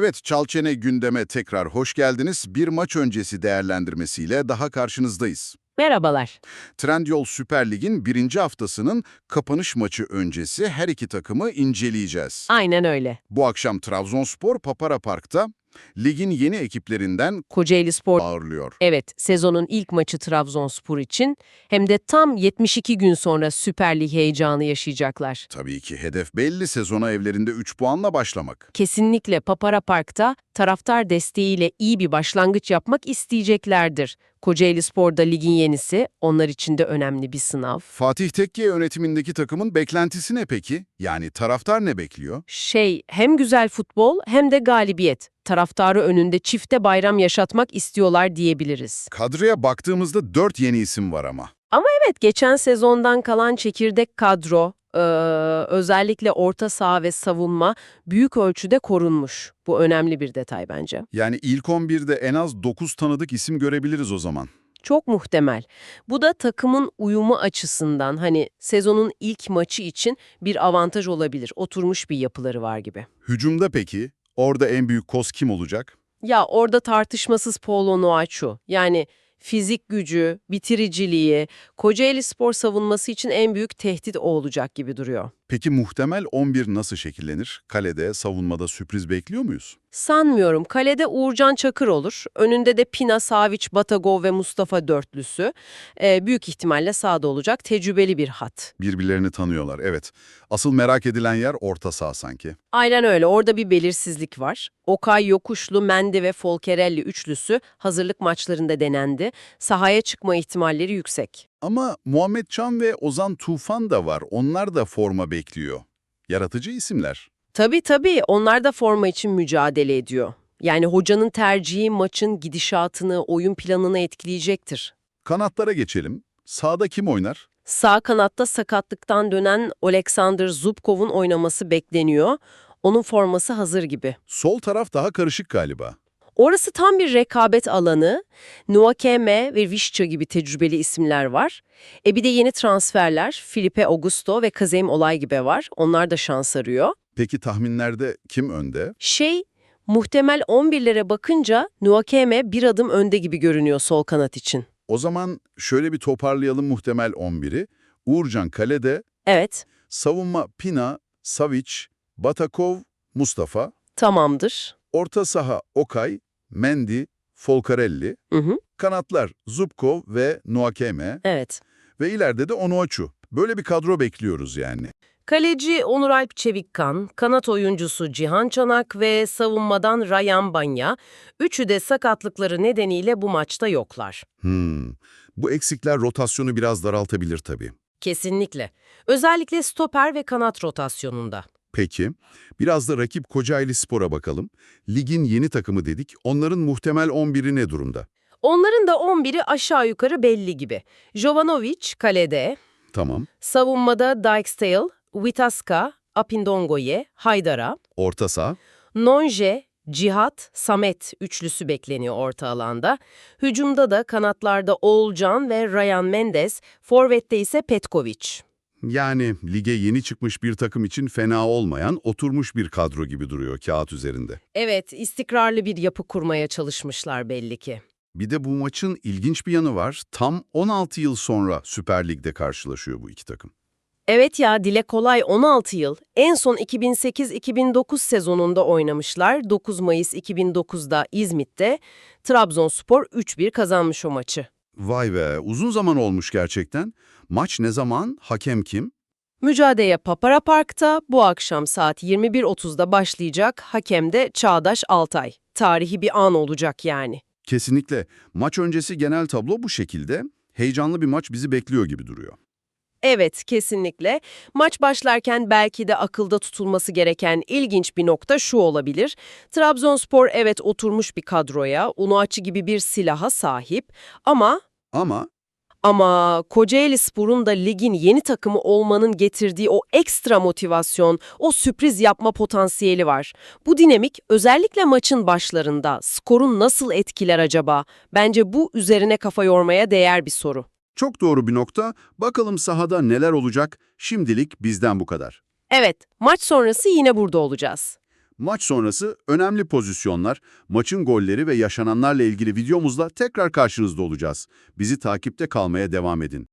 Evet, Çalçene gündeme tekrar hoş geldiniz. Bir maç öncesi değerlendirmesiyle daha karşınızdayız. Merhabalar. Trendyol Süper Lig'in birinci haftasının kapanış maçı öncesi her iki takımı inceleyeceğiz. Aynen öyle. Bu akşam Trabzonspor Papara Park'ta ligin yeni ekiplerinden Kocaeli Spor ağırlıyor. Evet, sezonun ilk maçı Trabzonspor için hem de tam 72 gün sonra Süper Lig heyecanı yaşayacaklar. Tabii ki hedef belli sezona evlerinde 3 puanla başlamak. Kesinlikle Papara Park'ta taraftar desteğiyle iyi bir başlangıç yapmak isteyeceklerdir. Kocaeli Spor'da ligin yenisi, onlar için de önemli bir sınav. Fatih Tekke yönetimindeki takımın beklentisi ne peki? Yani taraftar ne bekliyor? Şey, hem güzel futbol hem de galibiyet. Taraftarı önünde çifte bayram yaşatmak istiyorlar diyebiliriz. Kadroya baktığımızda 4 yeni isim var ama. Evet, geçen sezondan kalan çekirdek kadro, eee, özellikle orta saha ve savunma büyük ölçüde korunmuş. Bu önemli bir detay bence. Yani ilk 11'de en az 9 tanıdık isim görebiliriz o zaman. Çok muhtemel. Bu da takımın uyumu açısından hani sezonun ilk maçı için bir avantaj olabilir. Oturmuş bir yapıları var gibi. Hücumda peki, orada en büyük koz kim olacak? Ya orada tartışmasız Paulo Noachu. Yani fizik gücü, bitiriciliği, Kocaeli Spor savunması için en büyük tehdit o olacak gibi duruyor. Peki muhtemel 11 nasıl şekillenir? Kalede, savunmada sürpriz bekliyor muyuz? Sanmıyorum. Kalede Uğurcan Çakır olur. Önünde de Pina, Savic, Batagov ve Mustafa dörtlüsü. Ee, büyük ihtimalle sağda olacak tecrübeli bir hat. Birbirlerini tanıyorlar, evet. Asıl merak edilen yer orta saha sanki. Aynen öyle. Orada bir belirsizlik var. Okay Yokuşlu, Mendi ve Folkerelli üçlüsü hazırlık maçlarında denendi. Sahaya çıkma ihtimalleri yüksek. Ama Muhammed Can ve Ozan Tufan da var. Onlar da forma bekliyor. Yaratıcı isimler. Tabii tabii. Onlar da forma için mücadele ediyor. Yani hocanın tercihi maçın gidişatını, oyun planını etkileyecektir. Kanatlara geçelim. Sağda kim oynar? Sağ kanatta sakatlıktan dönen Oleksandr Zubkov'un oynaması bekleniyor. Onun forması hazır gibi. Sol taraf daha karışık galiba. Orası tam bir rekabet alanı. Nuakeme ve Vişça gibi tecrübeli isimler var. E bir de yeni transferler Filipe Augusto ve Kazem Olay gibi var. Onlar da şans arıyor. Peki tahminlerde kim önde? Şey, muhtemel 11'lere bakınca Nuakeme bir adım önde gibi görünüyor sol kanat için. O zaman şöyle bir toparlayalım muhtemel 11'i. Uğurcan kalede, Evet, savunma Pina, Savic, Batakov, Mustafa, tamamdır. orta saha Okay, Mendy, Folcarelli, Hı hı, kanatlar Zubkov ve Nuakeme evet. ve ileride de Onuachu. Böyle bir kadro bekliyoruz yani. Kaleci Onur Alp Çevikkan, kanat oyuncusu Cihan Çanak ve savunmadan Rayan Banya, üçü de sakatlıkları nedeniyle bu maçta yoklar. Hmm. Bu eksikler rotasyonu biraz daraltabilir tabii. Kesinlikle. Özellikle stoper ve kanat rotasyonunda. Peki, biraz da rakip Kocaeli Spor'a bakalım. Ligin yeni takımı dedik, onların muhtemel 11'i ne durumda? Onların da 11'i aşağı yukarı belli gibi. Jovanovic kalede, Tamam, savunmada Dijksteel, Witaska, Apindongoye, Haydara, orta saha, Nonje, Cihat, Samet üçlüsü bekleniyor orta alanda. Hücumda da kanatlarda Oğulcan ve Ryan Mendes, forvette ise Petkovic. Yani lige yeni çıkmış bir takım için fena olmayan, oturmuş bir kadro gibi duruyor kağıt üzerinde. Evet, istikrarlı bir yapı kurmaya çalışmışlar belli ki. Bir de bu maçın ilginç bir yanı var. Tam 16 yıl sonra Süper Lig'de karşılaşıyor bu iki takım. Evet ya, dile kolay 16 yıl. En son 2008-2009 sezonunda oynamışlar. 9 Mayıs 2009'da İzmit'te. Trabzonspor 3-1 kazanmış o maçı. Vay be, uzun zaman olmuş gerçekten. Maç ne zaman? Hakem kim? Mücadele Papara Park'ta bu akşam saat 21.30'da başlayacak. Hakem de Çağdaş Altay. Tarihi bir an olacak yani. Kesinlikle. Maç öncesi genel tablo bu şekilde. Heyecanlı bir maç bizi bekliyor gibi duruyor. Evet, kesinlikle. Maç başlarken belki de akılda tutulması gereken ilginç bir nokta şu olabilir. Trabzonspor evet oturmuş bir kadroya, Unuaçı gibi bir silaha sahip ama Ama ama Kocaeli Spor'un da ligin yeni takımı olmanın getirdiği o ekstra motivasyon, o sürpriz yapma potansiyeli var. Bu dinamik özellikle maçın başlarında skorun nasıl etkiler acaba? Bence bu üzerine kafa yormaya değer bir soru. çok doğru bir nokta. Bakalım sahada neler olacak? Şimdilik bizden bu kadar. Evet, maç sonrası yine burada olacağız. Maç sonrası önemli pozisyonlar, maçın golleri ve yaşananlarla ilgili videomuzla tekrar karşınızda olacağız. Bizi takipte kalmaya devam edin.